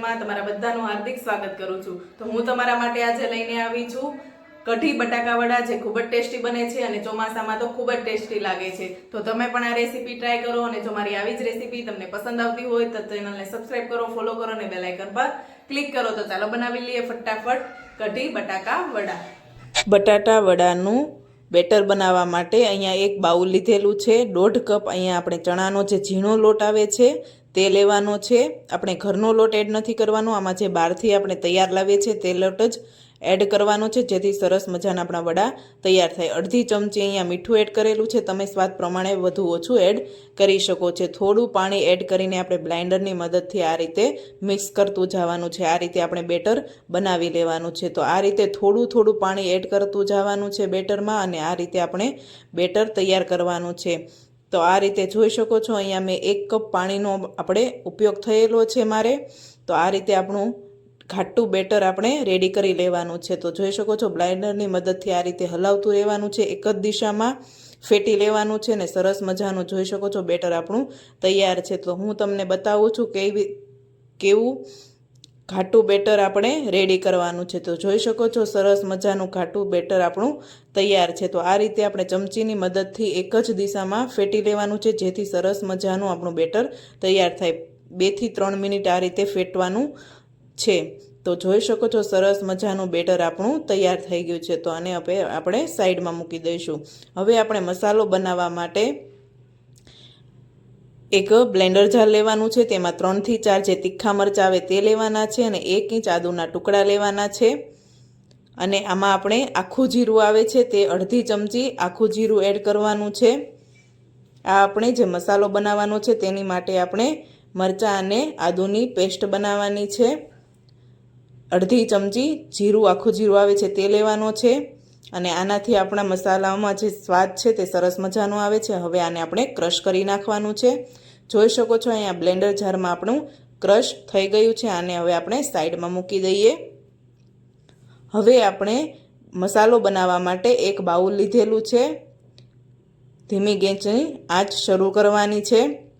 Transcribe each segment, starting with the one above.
કિચનમાં તમારા બધાનું હાર્દિક સ્વાગત કરું છું. તો હું તમારા માટે આજે લઈને આવી છું કઢી બટાકા વડા જે ખૂબ જ ટેસ્ટી બને છે અને ચોમાસામાં તો ખૂબ જ ટેસ્ટી લાગે છે. તો તમે પણ આ રેસીપી ટ્રાય કરો અને જો મારી આવી જ રેસીપી તમને પસંદ આવતી હોય તો ચેનલને સબસ્ક્રાઇબ કરો, ફોલો કરો અને બેલ આઇકન પર ક્લિક કરો. તો ચાલો બનાવી લઈએ ફટાફટ કઢી બટાકા વડા. બટાટા વડાનું બેટર બનાવવા માટે અહીંયા એક બાઉલ લીધેલું છે. દોઢ કપ અહીંયા આપણે ચણાનો જે ઝીણો લોટ આવે છે તે લેવાનો છે. આપણે ઘરનો લોટ એડ નથી કરવાનો. આમાં જે બહારથી આપણે તૈયાર લાવીએ છીએ તે લોટ જ એડ કરવાનો છે. જેથી સરસ મજાના આપણા વડા તૈયાર થાય. અડધી ચમચી અહીંયા મીઠું એડ કરેલું છે. તમે સ્વાદ પ્રમાણે વધુ ઓછું એડ કરી શકો છો. થોડું પાણી એડ કરીને આપણે બ્લાઇન્ડરની મદદથી આ રીતે મિક્સ કરતું જવાનું છે. આ રીતે આપણે બેટર બનાવી લેવાનું છે. તો આ રીતે થોડું થોડું પાણી એડ કરતું જવાનું છે બેટરમાં અને આ રીતે આપણે બેટર તૈયાર કરવાનું છે. તો આ રીતે જોઈ શકો છો, અહીંયા મેં એક કપ પાણીનો આપણે ઉપયોગ થયેલો છે મારે. તો આ રીતે આપણું ઘાટું બેટર આપણે રેડી કરી લેવાનું છે. તો જોઈ શકો છો, બ્લાઇન્ડરની મદદથી આ રીતે હલાવતું રહેવાનું છે. એક જ દિશામાં ફેટી લેવાનું છે ને સરસ મજાનું જોઈ શકો છો, બેટર આપણું તૈયાર છે. તો હું તમને બતાવું છું કેવી કેવું ઘાટું બેટર આપણે રેડી કરવાનું છે. તો જોઈ શકો છો, સરસ મજાનું ઘાટું બેટર આપણું તૈયાર છે. તો આ રીતે આપણે ચમચીની મદદથી એક જ દિશામાં ફેટી લેવાનું છે, જેથી સરસ મજાનું આપણું બેટર તૈયાર થાય. બેથી ત્રણ મિનિટ આ રીતે ફેટવાનું છે. તો જોઈ શકો છો, સરસ મજાનું બેટર આપણું તૈયાર થઈ ગયું છે. તો આને હવે આપણે સાઈડમાં મૂકી દઈશું. હવે આપણે મસાલો બનાવવા માટે એક બ્લેન્ડર જાર લેવાનું છે, તેમાં ત્રણથી ચાર જે તીખા મરચાં આવે તે લેવાના છે અને એક ઇંચ આદુના ટુકડા લેવાના છે. અને આમાં આપણે આખું જીરું આવે છે, તે અડધી ચમચી આખું જીરું એડ કરવાનું છે. આ આપણે જે મસાલો બનાવવાનો છે, તેની માટે આપણે મરચાં અને આદુની પેસ્ટ બનાવવાની છે. અડધી ચમચી જીરું, આખું જીરું આવે છે, તે લેવાનો છે. અને આનાથી આપણા મસાલામાં જે સ્વાદ છે તે સરસ મજાનો આવે છે. હવે આને આપણે ક્રશ કરી નાખવાનું છે. જોઈ શકો છો અહીંયા બ્લેન્ડર જારમાં આપણું ક્રશ થઈ ગયું છે. આને હવે આપણે સાઈડમાં મૂકી દઈએ. હવે આપણે મસાલો બનાવવા માટે એક બાઉલ લીધેલું છે. ધીમી ગેંચની આંચ શરૂ કરવાની છે.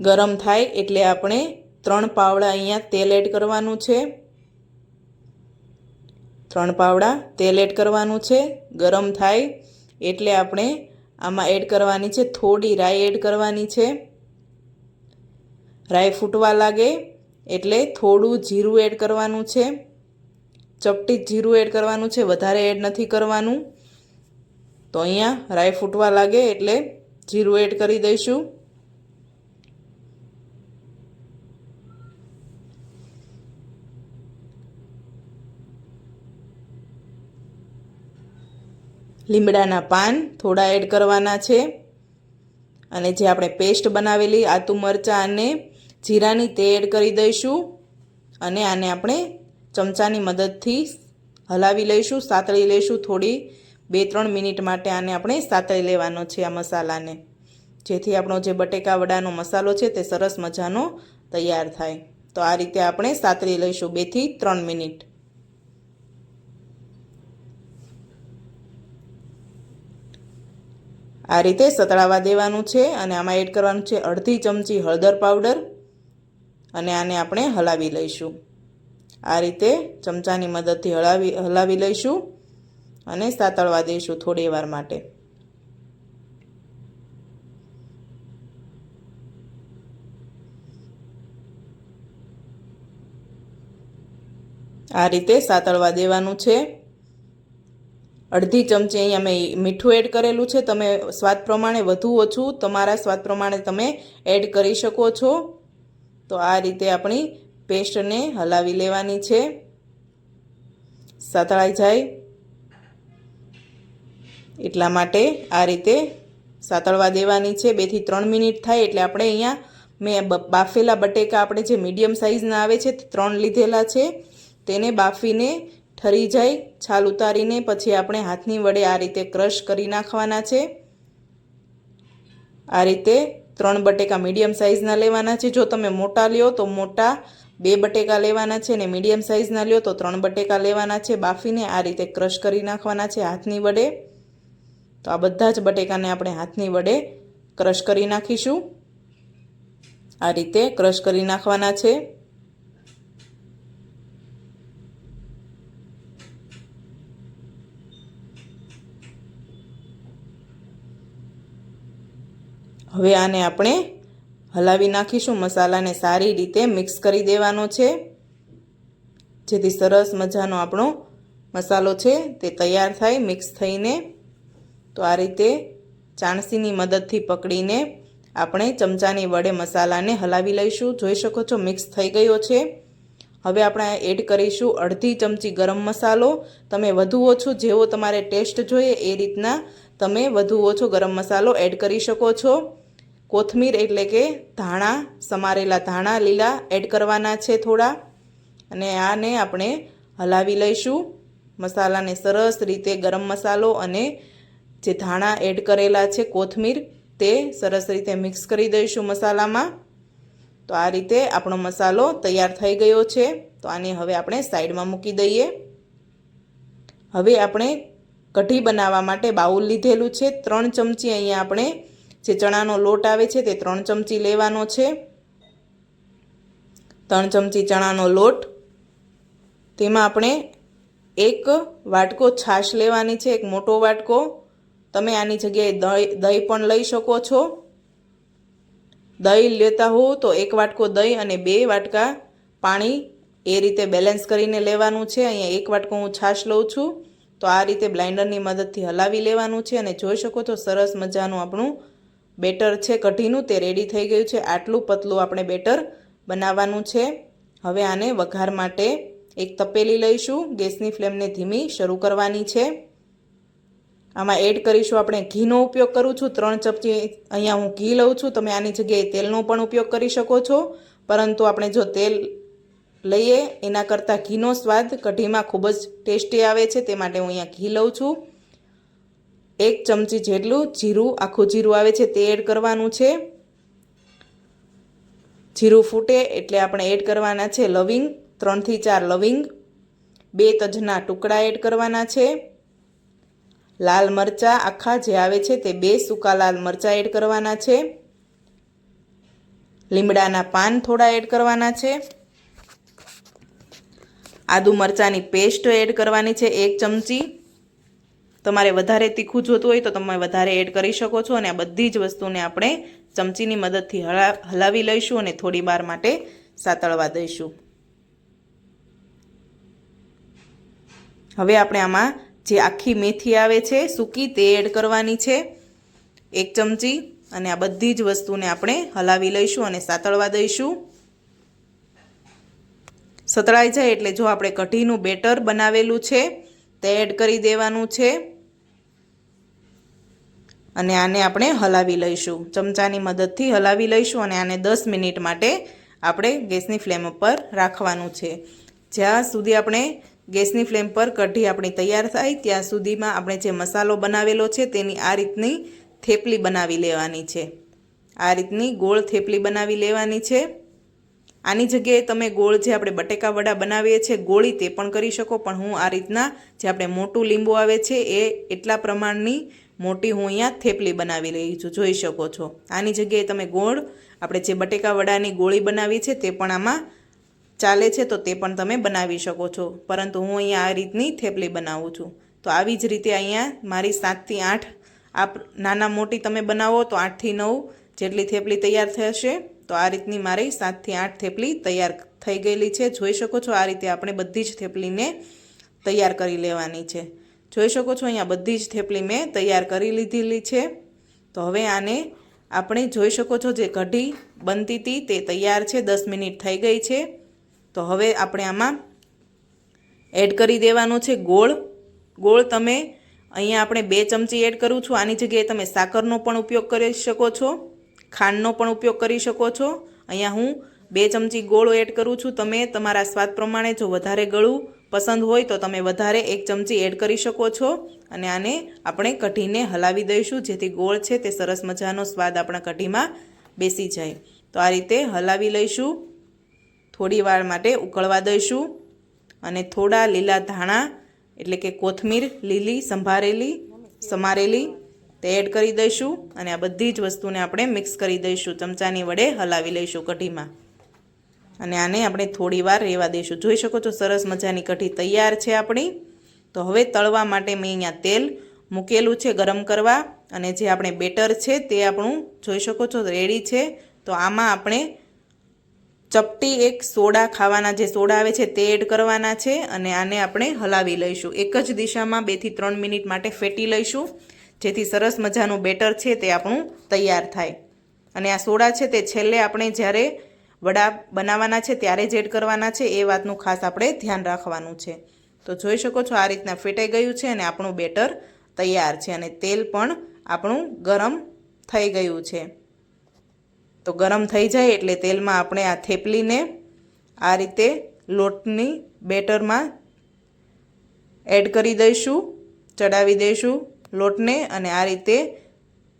ગરમ થાય એટલે આપણે ત્રણ પાવડા અહીંયા તેલ એડ કરવાનું છે. ત્રણ પાવડા તેલ એડ કરવાનું છે, ગરમ થાય એટલે આપણે આમાં એડ કરવાની છે, થોડી રાઈ એડ કરવાની છે. રાઈ ફૂટવા લાગે એટલે થોડું જીરું એડ કરવાનું છે. ચપટી જીરું એડ કરવાનું છે, વધારે એડ નથી કરવાનું. તો અહીંયા રાઈ ફૂટવા લાગે એટલે જીરું એડ કરી દઈશું. લીમડાના પાન થોડા એડ કરવાના છે. અને જે આપણે પેસ્ટ બનાવેલી આતુ મરચાં અને જીરાની તે એડ કરી દઈશું. અને આને આપણે ચમચાની મદદથી હલાવી લઈશું, સાતળી લઈશું થોડી બે ત્રણ મિનિટ માટે આને આપણે સાતળી લેવાનો છે આ મસાલાને. જેથી આપણો જે બટેકા વડાનો મસાલો છે તે સરસ મજાનો તૈયાર થાય. તો આ રીતે આપણે સાતળી લઈશું બેથી ત્રણ મિનિટ. આ રીતે સતળાવા દેવાનું છે અને આમાં એડ કરવાનું છે અડધી ચમચી હળદર પાવડર અને આને આપણે હલાવી લઈશું. આ રીતે ચમચાની મદદથી હલાવી હલાવી લઈશું અને સાતળવા દઈશું થોડી વાર માટે. આ રીતે સાતળવા દેવાનું છે. અડધી ચમચી અહીંયા મેં મીઠું એડ કરેલું છે. તમે સ્વાદ પ્રમાણે વધુ ઓછું તમારા સ્વાદ પ્રમાણે તમે એડ કરી શકો છો. તો આ રીતે આપણી પેસ્ટને હલાવી લેવાની છે. સાતળાઈ જાય. એટલા માટે આ રીતે સાતળવા દેવાની છે. બેથી ત્રણ મિનિટ થાય એટલે આપણે અહીંયા મેં બાફેલા બટેકા આપણે જે મીડિયમ સાઇઝના આવે છે ત્રણ લીધેલા છે. તેને બાફીને ઠરી જાય, છાલ ઉતારીને પછી આપણે હાથની વડે આ રીતે ક્રશ કરી નાખવાના છે. આ રીતે ત્રણ બટેકા મીડિયમ સાઇઝના લેવાના છે. જો તમે મોટા લ્યો તો મોટા, બે બટેકા લેવાના છે ને મીડિયમ સાઇઝના લ્યો તો ત્રણ બટેકા લેવાના છે. બાફીને આ રીતે ક્રશ કરી નાખવાના છે હાથની વડે. તો આ બધા જ બટેકાને આપણે હાથની વડે ક્રશ કરી નાખીશું. આ રીતે ક્રશ કરી નાખવાના છે. હવે આને આપણે હલાવી નાખીશું. મસાલાને સારી રીતે મિક્સ કરી દેવાનો છે. જેથી સરસ મજાનો આપણો મસાલો છે તે તૈયાર થાય, મિક્સ થઈને. તો આ રીતે ચાણસીની મદદથી પકડીને આપણે ચમચાની વડે મસાલાને હલાવી લઈશું. જોઈ શકો છો મિક્સ થઈ ગયો છે. હવે આપણે એડ કરીશું અડધી ચમચી ગરમ મસાલો. તમે વધુ ઓછું જેવો તમારે ટેસ્ટ જોઈએ એ રીતના તમે વધુ ઓછો ગરમ મસાલો એડ કરી શકો છો. કોથમીર એટલે કે ધાણા, સમારેલા ધાણા, લીલા એડ કરવાના છે થોડા. અને આને આપણે હલાવી લઈશું. મસાલાને સરસ રીતે ગરમ મસાલો અને જે ધાણા એડ કરેલા છે કોથમીર, તે સરસ રીતે મિક્સ કરી દઈશું મસાલામાં. તો આ રીતે આપણો મસાલો તૈયાર થઈ ગયો છે. તો આને હવે આપણે સાઈડમાં મૂકી દઈએ. હવે આપણે કઢી બનાવવા માટે બાઉલ લીધેલું છે. ત્રણ ચમચી અહીંયા આપણે જે ચણાનો લોટ આવે છે તે ત્રણ ચમચી લેવાનો છે. ત્રણ ચમચી ચણાનો લોટ. તેમાં આપણે એક વાટકો છાશ લેવાની છે, એક મોટો વાટકો. તમે આની જગ્યાએ દહીં દહીં પણ લઈ શકો છો. દહીં લેતા હો તો એક વાટકો દહીં અને બે વાટકા પાણી એ રીતે બેલેન્સ કરીને લેવાનું છે. અહીંયા એક વાટકો હું છાશ લઉં છું. તો આ રીતે બ્લાઇન્ડરની મદદથી હલાવી લેવાનું છે અને જોઈ શકો તો સરસ મજાનું આપણું બેટર છે કઢીનું, તે રેડી થઈ ગયું છે. આટલું પતલું આપણે બેટર બનાવવાનું છે. હવે આને વઘાર માટે એક તપેલી લઈશું. ગેસની ફ્લેમને ધીમી શરૂ કરવાની છે. આમાં એડ કરીશું આપણે ઘીનો ઉપયોગ કરું છું. ત્રણ ચમચી અહીંયા હું ઘી લઉં છું. તમે આની જગ્યાએ તેલનો પણ ઉપયોગ કરી શકો છો. પરંતુ આપણે જો તેલ લઈએ, એના કરતાં ઘીનો સ્વાદ કઢીમાં ખૂબ જ ટેસ્ટી આવે છે. તે માટે હું અહીંયા ઘી લઉં છું. એક ચમચી જેટલું જીરું, આખું જીરું આવે છે તે એડ કરવાનું છે. જીરું ફૂટે એટલે આપણે એડ કરવાના છે લવિંગ, ત્રણથી ચાર લવિંગ. બે તજના ટુકડા એડ કરવાના છે. લાલ મરચાં આખા જે આવે છે તે બે સૂકા લાલ મરચાં એડ કરવાના છે. લીમડાના પાન થોડા એડ કરવાના છે. આદુ મરચાંની પેસ્ટ એડ કરવાની છે એક ચમચી. તમારે વધારે તીખું જોતું હોય તો તમે વધારે એડ કરી શકો છો અને આ બધી જ વસ્તુને આપણે ચમચીની મદદથી હલા હલાવી લઈશું અને થોડી વાર માટે સાતળવા દઈશું. હવે આપણે આમાં જે આખી મેથી આવે છે, સૂકી તે એડ કરવાની છે. એક ચમચી અને આ બધી જ વસ્તુને આપણે હલાવી લઈશું અને સાતળવા દઈશું. સતળાઈ જાય એટલે જો આપણે કઢીનું બેટર બનાવેલું છે તે એડ કરી દેવાનું છે. અને આને આપણે હલાવી લઈશું. ચમચાની મદદથી હલાવી લઈશું અને આને દસ મિનિટ માટે આપણે ગેસની ફ્લેમ ઉપર રાખવાનું છે. જ્યાં સુધી આપણે ગેસની ફ્લેમ પર કઢી આપણી તૈયાર થાય, ત્યાં સુધીમાં આપણે જે મસાલો બનાવેલો છે તેની આ રીતની થેપલી બનાવી લેવાની છે. આ રીતની ગોળ થેપલી બનાવી લેવાની છે. આની જગ્યાએ તમે ગોળ જે આપણે બટેકા વડા બનાવીએ છીએ, ગોળી તે પણ કરી શકો, પણ હું આ રીતના જે આપણે મોટું લીંબુ આવે છે, એ એટલા પ્રમાણની મોટી હું અહીંયા થેપલી બનાવી રહી છું, જોઈ શકો છો. આની જગ્યાએ તમે ગોળ, આપણે જે બટેકા વડાની ગોળી બનાવી છે, તે પણ આમાં ચાલે છે, તો તે પણ તમે બનાવી શકો છો. પરંતુ હું અહીંયા આ રીતની થેપલી બનાવું છું. તો આવી જ રીતે અહીંયા મારી સાતથી આઠ આ નાના મોટી તમે બનાવો તો આઠથી નવ જેટલી થેપલી તૈયાર થશે. તો આ રીતની મારી સાતથી આઠ થેપલી તૈયાર થઈ ગયેલી છે. જોઈ શકો છો આ રીતે આપણે બધી જ થેપલીને તૈયાર કરી લેવાની છે. જોઈ શકો છો અહીંયા બધી જ થેપલી મેં તૈયાર કરી લીધેલી છે. તો હવે આને આપણે જોઈ શકો છો જે કઢી બનતી હતી તે તૈયાર છે. દસ મિનિટ થઈ ગઈ છે. તો હવે આપણે આમાં એડ કરી દેવાનું છે ગોળ. ગોળ તમે અહીંયા આપણે બે ચમચી એડ કરું છું. આની જગ્યાએ તમે સાકરનો પણ ઉપયોગ કરી શકો છો. ખાંડનો પણ ઉપયોગ કરી શકો છો. અહીંયા હું બે ચમચી ગોળ એડ કરું છું. તમે તમારા સ્વાદ પ્રમાણે જો વધારે ગળું પસંદ હોય તો તમે વધારે એક ચમચી એડ કરી શકો છો. અને આને આપણે કઢીને હલાવી દઈશું. જેથી ગોળ છે તે સરસ મજાનો સ્વાદ આપણા કઢીમાં બેસી જાય. તો આ રીતે હલાવી લઈશું. થોડી વાર માટે ઉકળવા દઈશું. અને થોડા લીલા ધાણા, એટલે કે કોથમીર લીલી, સંભારેલી, સમારેલી તે એડ કરી દઈશું અને આ બધી જ વસ્તુને આપણે મિક્સ કરી દઈશું. ચમચાની વડે હલાવી લઈશું કઢીમાં. અને આને આપણે થોડી વાર રહેવા દઈશું. જોઈ શકો છો સરસ મજાની કઢી તૈયાર છે આપણી. તો હવે તળવા માટે મેં અહીંયા તેલ મૂકેલું છે ગરમ કરવા. અને જે આપણે બેટર છે તે આપણું જોઈ શકો છો રેડી છે. તો આમાં આપણે ચપટી એક સોડા ખાવાના જે સોડા આવે છે તે એડ કરવાના છે. અને આને આપણે હલાવી લઈશું. એક જ દિશામાં બેથી ત્રણ મિનિટ માટે ફેટી લઈશું. જેથી સરસ મજાનું બેટર છે તે આપણું તૈયાર થાય. અને આ સોડા છે તે છેલ્લે આપણે જ્યારે વડા બનાવવાના છે, ત્યારે જ એડ કરવાના છે, એ વાતનું ખાસ આપણે ધ્યાન રાખવાનું છે. તો જોઈ શકો છો આ રીતના ફેટાઈ ગયું છે અને આપણું બેટર તૈયાર છે અને તેલ પણ આપણું ગરમ થઈ ગયું છે. તો ગરમ થઈ જાય એટલે તેલમાં આપણે આ થેપલીને આ રીતે લોટની બેટરમાં એડ કરી દઈશું, ચડાવી દઈશું. લોટને અને આ રીતે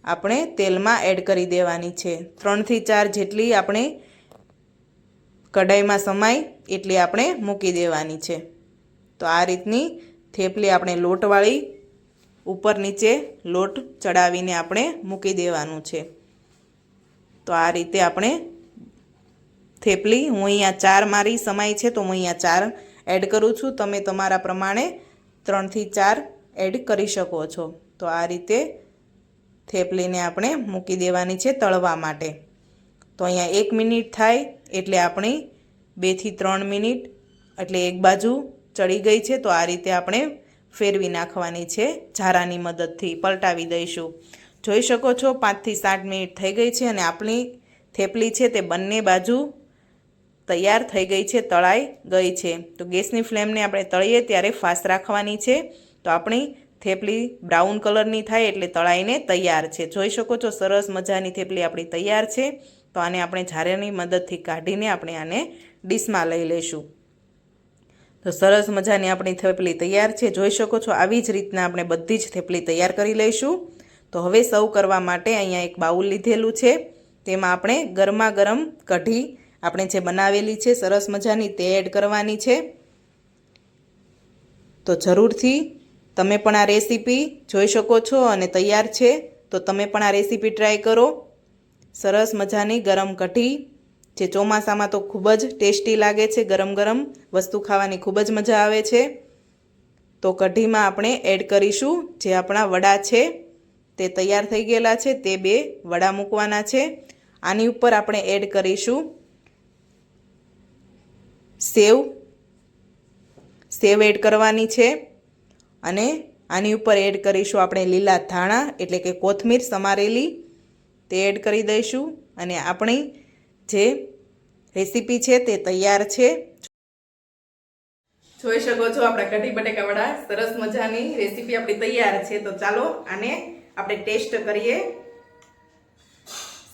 આપણે તેલમાં એડ કરી દેવાની છે. ત્રણથી ચાર જેટલી આપણે કઢાઈમાં સમાય એટલી આપણે મૂકી દેવાની છે. તો આ રીતની થેપલી આપણે લોટવાળી ઉપર નીચે લોટ ચડાવીને આપણે મૂકી દેવાનું છે. તો આ રીતે આપણે થેપલી હું અહીંયા ચાર મારી સમાય છે તો હું અહીંયા ચાર એડ કરું છું. તમે તમારા પ્રમાણે ત્રણથી ચાર એડ કરી શકો છો. તો આ રીતે થેપલીને આપણે મૂકી દેવાની છે તળવા માટે. તો અહીંયા એક મિનિટ થાય એટલે આપણી બેથી ત્રણ મિનિટ એટલે એક બાજુ ચડી ગઈ છે. તો આ રીતે આપણે ફેરવી નાખવાની છે ઝારાની મદદથી પલટાવી દઈશું. જોઈ શકો છો પાંચથી સાત મિનિટ થઈ ગઈ છે અને આપણી થેપલી છે તે બંને બાજુ તૈયાર થઈ ગઈ છે, તળાઈ ગઈ છે. તો ગેસની ફ્લેમને આપણે તળીએ ત્યારે ફાસ્ટ રાખવાની છે. તો આપણી થેપલી બ્રાઉન કલરની થાય એટલે તળાઈને તૈયાર છે. જોઈ શકો છો સરસ મજાની થેપલી આપણી તૈયાર છે. તો આને આપણે ઝારેની મદદથી કાઢીને આપણે આને ડીશમાં લઈ લઈશું. તો સરસ મજાની આપણી થેપલી તૈયાર છે. જોઈ શકો છો આવી જ રીતના આપણે બધી જ થેપલી તૈયાર કરી લઈશું. તો હવે સર્વ કરવા માટે અહીંયા એક બાઉલ લીધેલું છે. તેમાં આપણે ગરમા ગરમ કઢી આપણે જે બનાવેલી છે, સરસ મજાની તે એડ કરવાની છે. તો જરૂરથી તમે પણ આ રેસીપી જોઈ શકો છો અને તૈયાર છે, તો તમે પણ આ રેસીપી ટ્રાય કરો. સરસ મજાની ગરમ કઢી, જે ચોમાસામાં તો ખૂબ જ ટેસ્ટી લાગે છે, ગરમ ગરમ વસ્તુ ખાવાની ખૂબ જ મજા આવે છે. તો કઢીમાં આપણે એડ કરીશું જે આપણા વડા છે, તે તૈયાર થઈ ગયેલા છે, તે બે વડા મૂકવાના છે. આની ઉપર આપણે એડ કરીશું સેવ સેવ એડ કરવાની છે. અને આની ઉપર એડ કરીશું આપણે લીલા ધાણા, એટલે કે કોથમીર સમારેલી. તે એડ કરી દઈશું અને આપણી જે રેસીપી છે તે તૈયાર છે. જોઈ શકો છો આપણા કઢી બટેકાવાળા સરસ મજાની રેસીપી આપણી તૈયાર છે. તો ચાલો આને આપણે ટેસ્ટ કરીએ.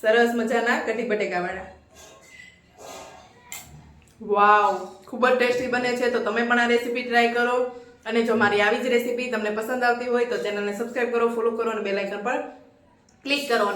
સરસ મજાના કઢી બટેકાવાળા વાવ, ખૂબ જ ટેસ્ટી બને છે. તો તમે પણ આ રેસીપી ટ્રાય કરો. અને જો મારી આવી જ રેસીપી તમને પસંદ આવતી હોય તો ચેનલને સબસ્ક્રાઈબ કરો, ફોલો કરો અને બેલાઇકન પર ક્લિક કરો